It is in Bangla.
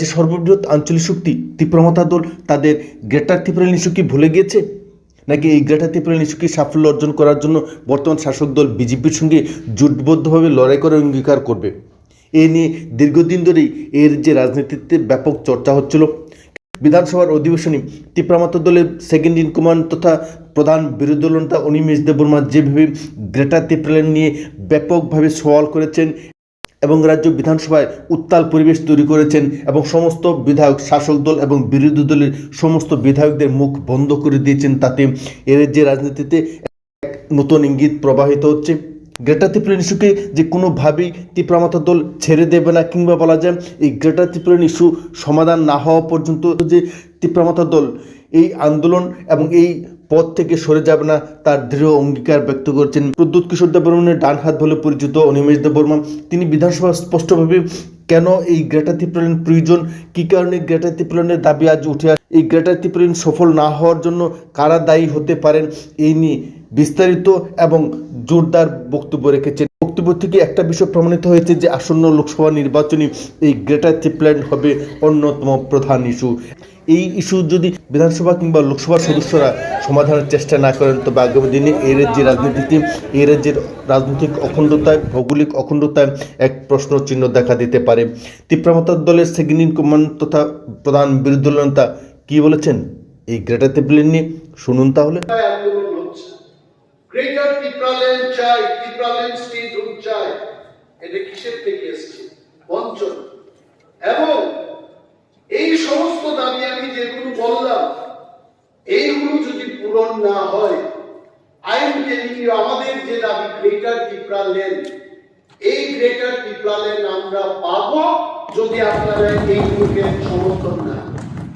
যে সর্ববৃহৎ আঞ্চলিক শক্তি তীব্রমতা দল তাদের গ্রেটার ত্রিপুরা ইস্যু কি ভুলে গিয়েছে? নাকি এই গ্রেটার ত্রিপুরা ইস্যুকে সাফল্য অর্জন করার জন্য বর্তমান শাসক দল বিজেপির সঙ্গে জোটবদ্ধভাবে লড়াই করার অঙ্গীকার করবে? এ নিয়ে দীর্ঘদিন ধরেই এর যে রাজনীতিতে ব্যাপক চর্চা হচ্ছিল। বিধানসভার অধিবেশনে তীব্রামাত্র দলের সেকেন্ড ইন কমান্ড তথা প্রধান বিরোধী দল নেতা অনিমেষ দেববর্মা যেভাবে গ্রেটার ত্রিপুরা নিয়ে ব্যাপকভাবে সওয়াল করেছেন এবং রাজ্য বিধানসভায় উত্তাল পরিবেশ তৈরি করেছেন এবং সমস্ত বিধায়ক, শাসক দল এবং বিরোধী দলের সমস্ত বিধায়কদের মুখ বন্ধ করে দিয়েছেন তাতে। এর যে রাজনীতিতে এক নতুন ইঙ্গিত প্রবাহিত হচ্ছে। গ্রেটার ত্রিপুরা ইস্যুকে যে কোনোভাবেই তীব্রামাতা দল ছেড়ে দেবে না কিংবা বলা যায় এই গ্রেটার ত্রিপুরা ইস্যু সমাধান না হওয়া পর্যন্ত যে তীব্রামাতা দল এই আন্দোলন এবং এই পদ থেকে সরে যাবে না, তার দৃঢ় অঙ্গীকার ব্যক্ত করেছেন প্রদ্যুৎ কিশোর দেববর্মনের ডান হাত বলে পরিচিত অনিমেষ দেববর্মা। তিনি বিধানসভা স্পষ্টভাবে কেন এই গ্রেটার ত্রিপুরান প্রয়োজন, কী কারণে গ্রেটার ত্রিপুরানের দাবি আজ উঠে এই গ্রেটার ত্রিপুরান সফল না হওয়ার জন্য কারা দায়ী হতে পারেন, এই নিয়ে বিস্তারিত এবং জোরদার বক্তব্য রেখেছেন বক্তব্য থেকে একটা বিষয় প্রমাণিত হয়েছে যে আসন্ন লোকসভা নির্বাচনে এই গ্রেটার ত্রিপুরান হবে অন্যতম প্রধান ইস্যু। এই ইস্যু যদি বিধানসভা কিংবা লোকসভার সদস্যরা সমাধানের চেষ্টা না করেন, তবে আগামী দিনে এই রাজ্যের রাজনীতিতে, এই রাজ্যের রাজনৈতিক অখণ্ডতায়, ভৌগোলিক অখণ্ডতায় এক প্রশ্ন চিহ্ন দেখা দিতে পারে। তীব্রমতার দলের সেকেন্ড ইন কমান্ড তথা প্রধান বিরোধী দল নেতা কি বলেছেন? এই গ্রেটার ত্রিপুরান নিয়ে শুনুন তাহলে। গ্রেটার টিপ্রালেন চাই টিপ্রালেন স্টেট রুট চাই। এটা কিসের থেকে এসছে? বঞ্চন। এবং এই সমস্ত দাবি আমি যেগুলো বললাম, এইগুলো যদি পূরণ না হয়, আইন টেলিং আমাদের যে দাবি গ্রেটার টিপ্রালেন এই গ্রেটার টিপ্রালেন আমরা পাবো যদি আপনারা এইগুলোকে সমর্থন না।